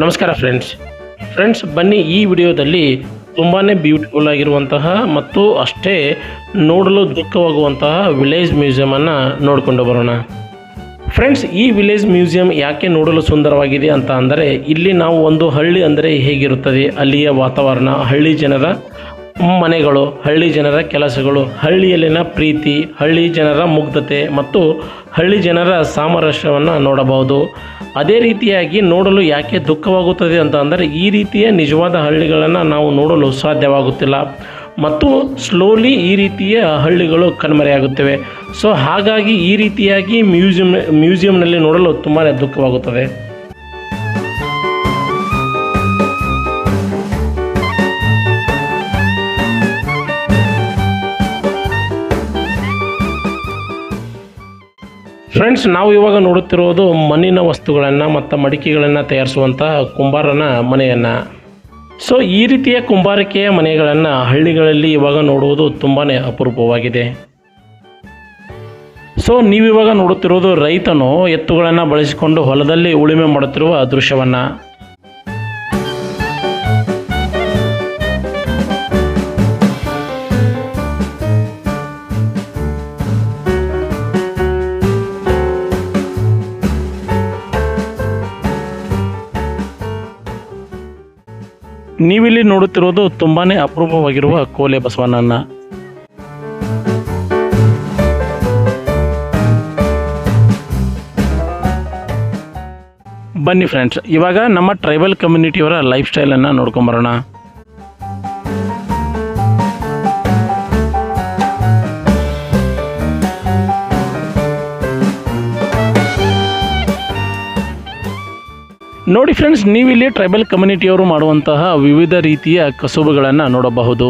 ನಮಸ್ಕಾರ friends friends ಬನ್ನಿ ಈ ವಿಡಿಯೋದಲ್ಲಿ ತುಂಬಾ ಬ್ಯೂಟಿಫುಲ್ ಆಗಿರುವಂತಹ ಮತ್ತು ಅಷ್ಟೇ ನೋಡಲು ದುಃಖವಾಗುವಂತಹ ವಿಲೇಜ್ ಮ್ಯೂಸಿಯಮನ್ನು ನೋಡಿಕೊಂಡು ಬರೋಣ. ಫ್ರೆಂಡ್ಸ್ ಈ ವಿಲೇಜ್ ಮ್ಯೂಸಿಯಂ ಯಾಕೆ ನೋಡಲು ಸುಂದರವಾಗಿದೆ ಅಂತ ಅಂದರೆ ಇಲ್ಲಿ ನಾವು ಒಂದು ಹಳ್ಳಿ ಅಂದರೆ ಹೇಗಿರುತ್ತದೆ? ಅಲ್ಲಿಯ ವಾತಾವರಣ, ಹಳ್ಳಿ ಜನರ ಮನೆಗಳು, ಹಳ್ಳಿ ಜನರ ಕೆಲಸಗಳು, ಹಳ್ಳಿಯಲ್ಲಿನ ಪ್ರೀತಿ, ಹಳ್ಳಿ ಜನರ ಮುಗ್ಧತೆ ಮತ್ತು ಹಳ್ಳಿ ಜನರ ಸಾಮರಸ್ಯವನ್ನು ನೋಡಬಹುದು. ಅದೇ ರೀತಿಯಾಗಿ ನೋಡಲು ಯಾಕೆ ದುಃಖವಾಗುತ್ತದೆ ಅಂತ ಅಂದರೆ ಈ ರೀತಿಯ ನಿಜವಾದ ಹಳ್ಳಿಗಳನ್ನು ನಾವು ನೋಡಲು ಸಾಧ್ಯವಾಗುತ್ತಿಲ್ಲ. ಮತ್ತು ಸ್ಲೋಲಿ ಈ ರೀತಿಯ ಹಳ್ಳಿಗಳು ಕಣ್ಮರೆಯಾಗುತ್ತವೆ. ಸೊ ಹಾಗಾಗಿ ಈ ರೀತಿಯಾಗಿ ಮ್ಯೂಸಿಯಂ, ಮ್ಯೂಸಿಯಂನಲ್ಲಿ ನೋಡಲು ತುಂಬಾ ದುಃಖವಾಗುತ್ತದೆ. ಫ್ರೆಂಡ್ಸ್ ನಾವು ಇವಾಗ ನೋಡುತ್ತಿರುವುದು ಮಣ್ಣಿನ ವಸ್ತುಗಳನ್ನು ಮತ್ತು ಮಡಿಕೆಗಳನ್ನು ತಯಾರಿಸುವಂತಹ ಕುಂಬಾರನ ಮನೆಯನ್ನು. ಸೊ ಈ ರೀತಿಯ ಕುಂಬಾರಿಕೆಯ ಮನೆಗಳನ್ನು ಹಳ್ಳಿಗಳಲ್ಲಿ ಇವಾಗ ನೋಡುವುದು ತುಂಬಾ ಅಪರೂಪವಾಗಿದೆ. ಸೊ ನೀವಿವಾಗ ನೋಡುತ್ತಿರುವುದು ರೈತನು ಎತ್ತುಗಳನ್ನು ಬಳಸಿಕೊಂಡು ಹೊಲದಲ್ಲಿ ಉಳುಮೆ ಮಾಡುತ್ತಿರುವ ದೃಶ್ಯವನ್ನು. ನೀವಿಲ್ಲಿ ನೋಡುತ್ತಿರುವುದು ತುಂಬಾನೇ ಅಪರೂಪವಾಗಿರುವ ಕೋಲೆ ಬಸವಣ್ಣನ. ಬನ್ನಿ ಫ್ರೆಂಡ್ಸ್ ಇವಾಗ ನಮ್ಮ ಟ್ರೈಬಲ್ ಕಮ್ಯುನಿಟಿಯವರ ಲೈಫ್ ಸ್ಟೈಲನ್ನು ನೋಡ್ಕೊಂಬರೋಣ. ನೋಡಿ ಫ್ರೆಂಡ್ಸ್ ನೀವಿಲ್ಲಿ ಟ್ರೈಬಲ್ ಕಮ್ಯುನಿಟಿಯವರು ಮಾಡುವಂತಹ ವಿವಿಧ ರೀತಿಯ ಕಸುಬುಗಳನ್ನು ನೋಡಬಹುದು.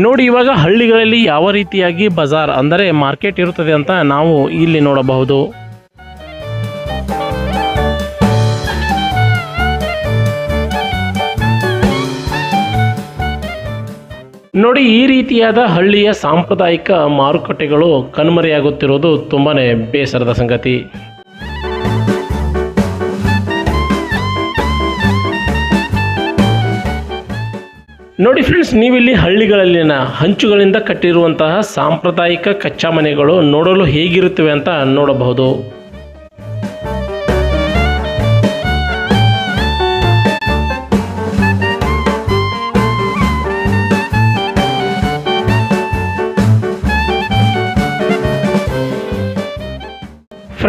ನೋಡಿ, ಇವಾಗ ಹಳ್ಳಿಗಳಲ್ಲಿ ಯಾವ ರೀತಿಯಾಗಿ ಬಜಾರ್ ಅಂದರೆ ಮಾರ್ಕೆಟ್ ಇರುತ್ತದೆ ಅಂತ ನಾವು ಇಲ್ಲಿ ನೋಡಬಹುದು. ನೋಡಿ, ಈ ರೀತಿಯಾದ ಹಳ್ಳಿಯ ಸಾಂಪ್ರದಾಯಿಕ ಮಾರುಕಟ್ಟೆಗಳು ಕಣ್ಮರೆಯಾಗುತ್ತಿರುವುದು ತುಂಬಾ ಬೇಸರದ ಸಂಗತಿ. ನೋಡಿ ಫ್ರೆಂಡ್ಸ್ ನೀವಿಲ್ಲಿ ಹಳ್ಳಿಗಳಲ್ಲಿನ ಹಂಚುಗಳಿಂದ ಕಟ್ಟಿರುವಂತಹ ಸಾಂಪ್ರದಾಯಿಕ ಕಚ್ಚಾ ಮನೆಗಳು ನೋಡಲು ಹೇಗಿರುತ್ತವೆ ಅಂತ ನೋಡಬಹುದು.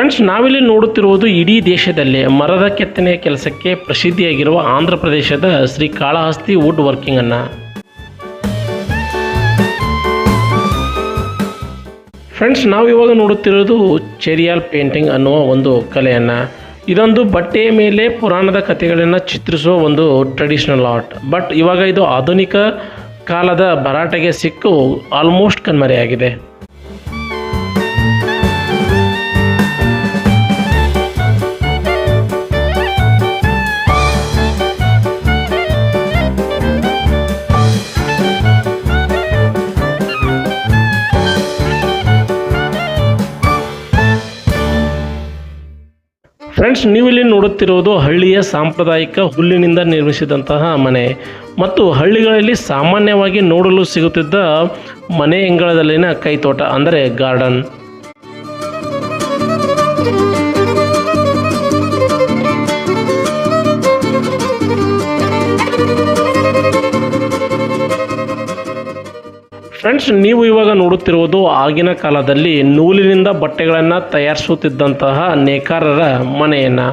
ಫ್ರೆಂಡ್ಸ್ ನಾವಿಲ್ಲಿ ನೋಡುತ್ತಿರುವುದು ಇಡೀ ದೇಶದಲ್ಲಿ ಮರದ ಕೆತ್ತನೆಯ ಕೆಲಸಕ್ಕೆ ಪ್ರಸಿದ್ಧಿಯಾಗಿರುವ ಆಂಧ್ರ ಪ್ರದೇಶದ ಶ್ರೀ ಕಾಳಹಸ್ತಿ ವುಡ್ ವರ್ಕಿಂಗ್ ಅನ್ನ. ಫ್ರೆಂಡ್ಸ್ ನಾವು ಇವಾಗ ನೋಡುತ್ತಿರೋದು ಚೆರಿಯಾಲ್ ಪೇಂಟಿಂಗ್ ಅನ್ನುವ ಒಂದು ಕಲೆಯನ್ನು. ಇದೊಂದು ಬಟ್ಟೆಯ ಮೇಲೆ ಪುರಾಣದ ಕಥೆಗಳನ್ನು ಚಿತ್ರಿಸುವ ಒಂದು ಟ್ರೆಡಿಷನಲ್ ಆರ್ಟ್ ಬಟ್ ಇವಾಗ ಇದು ಆಧುನಿಕ ಕಾಲದ ಭರಾಟೆಗೆ ಸಿಕ್ಕು ಆಲ್ಮೋಸ್ಟ್ ಕಣ್ಮರೆಯಾಗಿದೆ. ಫ್ರೆಂಡ್ಸ್ ನೀವಿಲ್ಲಿ ನೋಡುತ್ತಿರುವುದು ಹಳ್ಳಿಯ ಸಾಂಪ್ರದಾಯಿಕ ಹುಲ್ಲಿನಿಂದ ನಿರ್ಮಿಸಿದಂತಹ ಮನೆ. ಮತ್ತು ಹಳ್ಳಿಗಳಲ್ಲಿ ಸಾಮಾನ್ಯವಾಗಿ ನೋಡಲು ಸಿಗುತ್ತಿದ್ದ ಮನೆ ಎಂಗಳದಲ್ಲಿನ ಕೈತೋಟ, ಅಂದರೆ ಗಾರ್ಡನ್ ಫ್ರೆಂಡ್ಸ್ ನೀವು ಇವಾಗ ನೋಡುತ್ತಿರುವುದು ಆಗಿನ ಕಾಲದಲ್ಲಿ ನೂಲಿನಿಂದ ಬಟ್ಟೆಗಳನ್ನು ತಯಾರಿಸುತ್ತಿದ್ದಂತಹ ನೇಕಾರರ ಮನೆಯನ್ನು.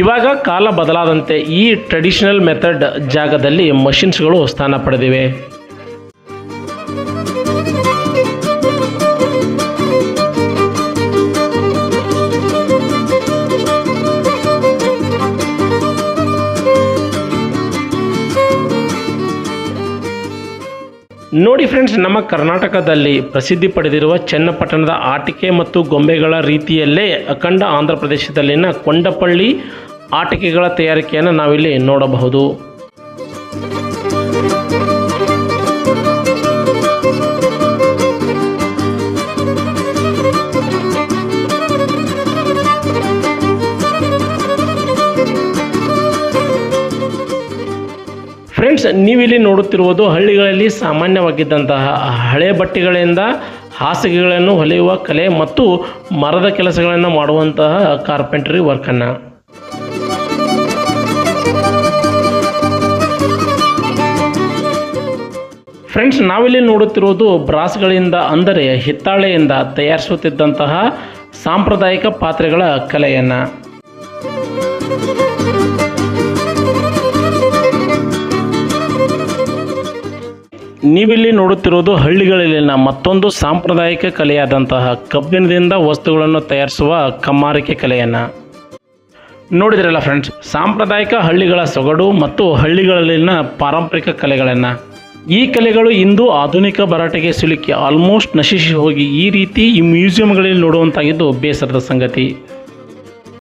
ಇವಾಗ ಕಾಲ ಬದಲಾದಂತೆ ಈ ಟ್ರೆಡಿಷನಲ್ ಮೆಥಡ್ ಜಾಗದಲ್ಲಿ ಮಷಿನ್ಸ್ಗಳು ಸ್ಥಾನ ಪಡೆದಿವೆ. ನೋಡಿ ಫ್ರೆಂಡ್ಸ್ ನಮ್ಮ ಕರ್ನಾಟಕದಲ್ಲಿ ಪ್ರಸಿದ್ಧಿ ಪಡೆದಿರುವ ಚನ್ನಪಟ್ಟಣದ ಆಟಿಕೆ ಮತ್ತು ಗೊಂಬೆಗಳ ರೀತಿಯಲ್ಲೇ ಅಖಂಡ ಆಂಧ್ರ ಪ್ರದೇಶದಲ್ಲಿನ ಕೊಂಡಪಳ್ಳಿ ಆಟಿಕೆಗಳ ತಯಾರಿಕೆಯನ್ನು ನಾವಿಲ್ಲಿ ನೋಡಬಹುದು. ಫ್ರೆಂಡ್ಸ್ ನೀವಿಲ್ಲಿ ನೋಡುತ್ತಿರುವುದು ಹಳ್ಳಿಗಳಲ್ಲಿ ಸಾಮಾನ್ಯವಾಗಿದ್ದಂತಹ ಹಳೆ ಬಟ್ಟೆಗಳಿಂದ ಹಾಸಿಗೆಗಳನ್ನು ಹೊಲೆಯುವ ಕಲೆ ಮತ್ತು ಮರದ ಕೆಲಸಗಳನ್ನು ಮಾಡುವಂತಹ ಕಾರ್ಪೆಂಟ್ರಿ ವರ್ಕನ್ನು ಫ್ರೆಂಡ್ಸ್ ನಾವಿಲ್ಲಿ ನೋಡುತ್ತಿರುವುದು ಬ್ರಾಸ್ಗಳಿಂದ ಅಂದರೆ ಹಿತ್ತಾಳೆಯಿಂದ ತಯಾರಿಸುತ್ತಿದ್ದಂತಹ ಸಾಂಪ್ರದಾಯಿಕ ಪಾತ್ರೆಗಳ ಕಲೆಯನ್ನು. ನೀವಿಲ್ಲಿ ನೋಡುತ್ತಿರುವುದು ಹಳ್ಳಿಗಳಲ್ಲಿನ ಮತ್ತೊಂದು ಸಾಂಪ್ರದಾಯಿಕ ಕಲೆಯಾದಂತಹ ಕಬ್ಬಿಣದಿಂದ ವಸ್ತುಗಳನ್ನು ತಯಾರಿಸುವ ಕಮ್ಮಾರಿಕೆ ಕಲೆಯನ್ನು. ನೋಡಿದ್ರಲ್ಲ ಫ್ರೆಂಡ್ಸ್ ಸಾಂಪ್ರದಾಯಿಕ ಹಳ್ಳಿಗಳ ಸೊಗಡು ಮತ್ತು ಹಳ್ಳಿಗಳಲ್ಲಿನ ಪಾರಂಪರಿಕ ಕಲೆಗಳನ್ನು. ಈ ಕಲೆಗಳು ಇಂದು ಆಧುನಿಕ ಭರಾಟೆಗೆ ಸಿಲುಕಿ ಆಲ್ಮೋಸ್ಟ್ ನಶಿಸಿ ಹೋಗಿ ಈ ರೀತಿ ಈ ಮ್ಯೂಸಿಯಂಗಳಲ್ಲಿ ನೋಡುವಂತಾಗಿದ್ದು ಬೇಸರದ ಸಂಗತಿ.